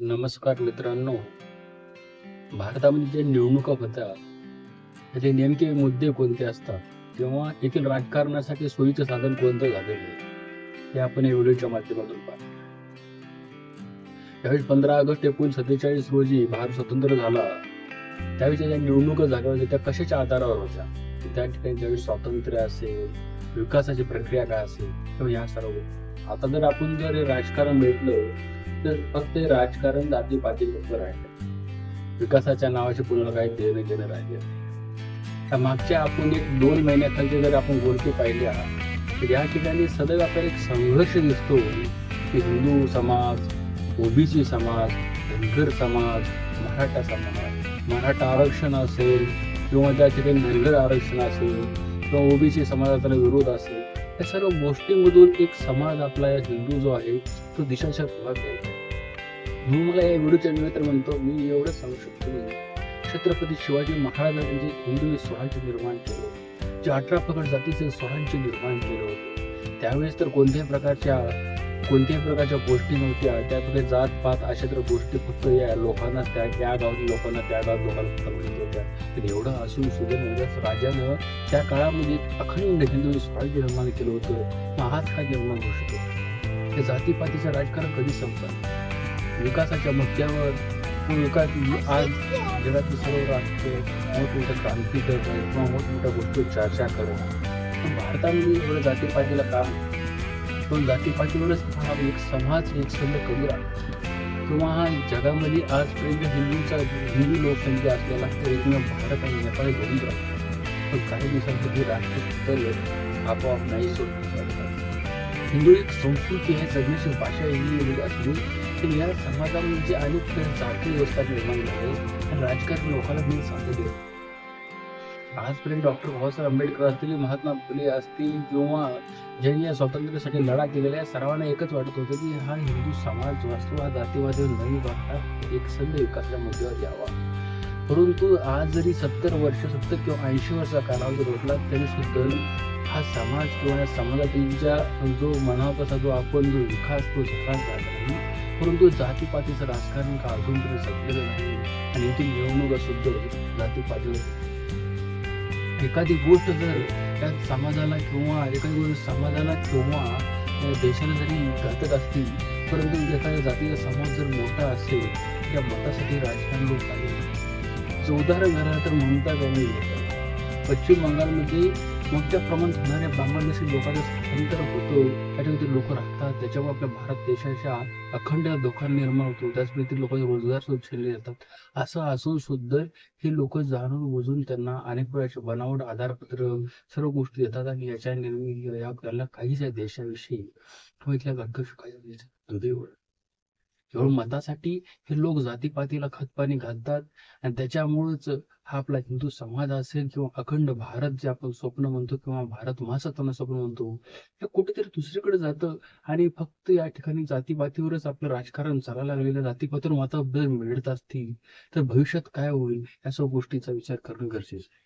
नमस्कार मित्रांनो. भारतामध्ये जे निवडणुका होतात त्याचे नेमके मुद्दे कोणते असतात? किंवा येथील राजकारणासाठी सोयीचं साधन कोणतं झालेलं आहे? हे आपण या व्हिडिओच्या माध्यमातून पाहतो त्यावेळी पंधरा ऑगस्ट एकोणीस सत्तेचाळीस रोजी भारत स्वतंत्र झाला. त्यावेळी ज्या निवडणुका झाल्या होत्या त्या कशाच्या आधारावर होत्या? त्या ठिकाणी ज्यावेळी स्वातंत्र्य असेल विकासाची प्रक्रिया काय असेल किंवा ह्या सर्व आता जर आपण जर हे राजकारण भेटलं तर फक्त राजकारण जाती पाती फक्त राहिले विकासाच्या नावाचे पुन्हा काही देणं घेणं राहिले तर मागच्या आपण एक दोन महिन्याखालचे जर आपण गोष्टी पाहिल्या तर या ठिकाणी सदैव आपल्याला एक संघर्ष दिसतो. की हिंदू समाज ओबीसी समाज धनगर समाज मराठा समाज मराठा आरक्षण असेल किंवा त्या ठिकाणी धनगर आरक्षण असेल किंवा ओबीसी समाजाचा विरोध असेल या सर्व गोष्टींमधून एक समाज आपला या हिंदू जो आहे तो दिशाच्या भाग घ्यायचा मी मला या व्हिडिओच्या निमित्त म्हणतो मी एवढं सांगू शकतो की छत्रपती शिवाजी महाराजांनी जे हिंदू स्वराज्य निर्माण केलं. जे अठरा प्रकार जातीचे स्वराज्य निर्माण केलं होतं. त्यावेळेस तर कोणत्याही प्रकारच्या कोणत्याही प्रकारच्या गोष्टी नव्हत्या. त्यामध्ये जात पात अशा तर गोष्टी फक्त या लोकांना त्या त्या गावातील लोकांना त्या गावात लोकांना फक्त माहिती होत्या. तर एवढं असून सुद्धा म्हणजे राजानं त्या काळामध्ये अखंड हिंदू स्वराज्य निर्माण केलं होतं. मग आज काय निर्माण होऊ शकतो हे जातीपातीचं राजकारण कधी संपलं? विकासाच्या मुद्द्यावर विकास आज जगातील सर्व राष्ट्र मोठमोठ्या क्रांती करत आहेत किंवा मोठमोठ्या गोष्टी चर्चा करत. भारतामध्ये एवढं जातीपातीला काम पण जातीपातीवरच हा एक समाज एक संघ कमी राहतो. किंवा हा जगामध्ये आजपर्यंत हिंदूचा हिंदू लोकसंख्या असलेला तर एकमेव भारत आणि नेपाळ घेऊन राहतो पण काही दिवसांपूर्वी राष्ट्रीय आपोआप नाही सोडत हिंदू एक संस्कृती आहे सगळीशी भाषा हिंदी वेगळी असली तर या समाजामध्ये अनेक जाती व्यवस्था निर्माण झाली. आणि राजकारण लोकांना मी सांगू आजपर्यंत डॉक्टर बाबासाहेब आंबेडकर असतील महात्मा फुले असतील किंवा ज्यांनी या स्वातंत्र्यासाठी लढा केलेला आहे सर्वांना एकच वाटत होतं की हा हिंदू समाज वास्तू हा जातीवादी नवी भारतात एक संघ विकासच्या मुद्द्यावर यावा. परंतु आज जरी सत्तर वर्ष सत्तर किंवा ऐंशी वर्षाचा कालावधी रोखला तरी सुद्धा हा समाज किंवा या समाजातील ज्या जो मनात असा जो आपण जो विकास तो झाला नाही. परंतु जातीपातीचं राजकारण का अजून तरी संपलेलं नाही? आणि ती निवडणुका सुद्धा जातीपातीवर एखादी गोष्ट जर त्या समाजाला किंवा एखादी गोष्ट समाजाला किंवा अ, देशाला जरी घातक असतील परंतु एखाद्या जातीचा समाज जर मोठा असेल त्या मतासाठी राजकारण लोक आले उदाहरण झालं तर ममता बॅनर्जी येतात. पश्चिम बंगालमध्ये मोठ्या प्रमाणात होणाऱ्या बांगलादेशी लोकांचा स्थलांतर होतो त्याच्यामध्ये लोक राहतात त्याच्यामुळे आपल्या भारत देशाच्या अखंड धोका निर्माण होतो. त्याचप्रमाणे लोकांचे रोजगार सुद्धा छेडले जातात. असं असून सुद्धा हे लोक जाणून बुजून त्यांना अनेक प्रकारचे बनावट आधारपत्र सर्व गोष्टी देतात आणि याच्या निर्मिती या आपल्याला काहीच या देशाविषयी किंवा इथल्या घटक काही केवळ मतासाठी हे लोक जातीपातीला खतपाणी घालतात. आणि त्याच्यामुळेच हा आपला हिंदू समाज असेल किंवा अखंड भारत जे आपण स्वप्न म्हणतो किंवा भारत महासत्वानं स्वप्न म्हणतो हे कुठेतरी दुसरीकडे जातं. आणि फक्त या ठिकाणी जातीपातीवरच आपलं राजकारण चालायला लागलेलं जातीपातीवर वातावरण मिळत असतील तर भविष्यात काय होईल? या सर्व गोष्टीचा विचार करणं गरजेचं आहे.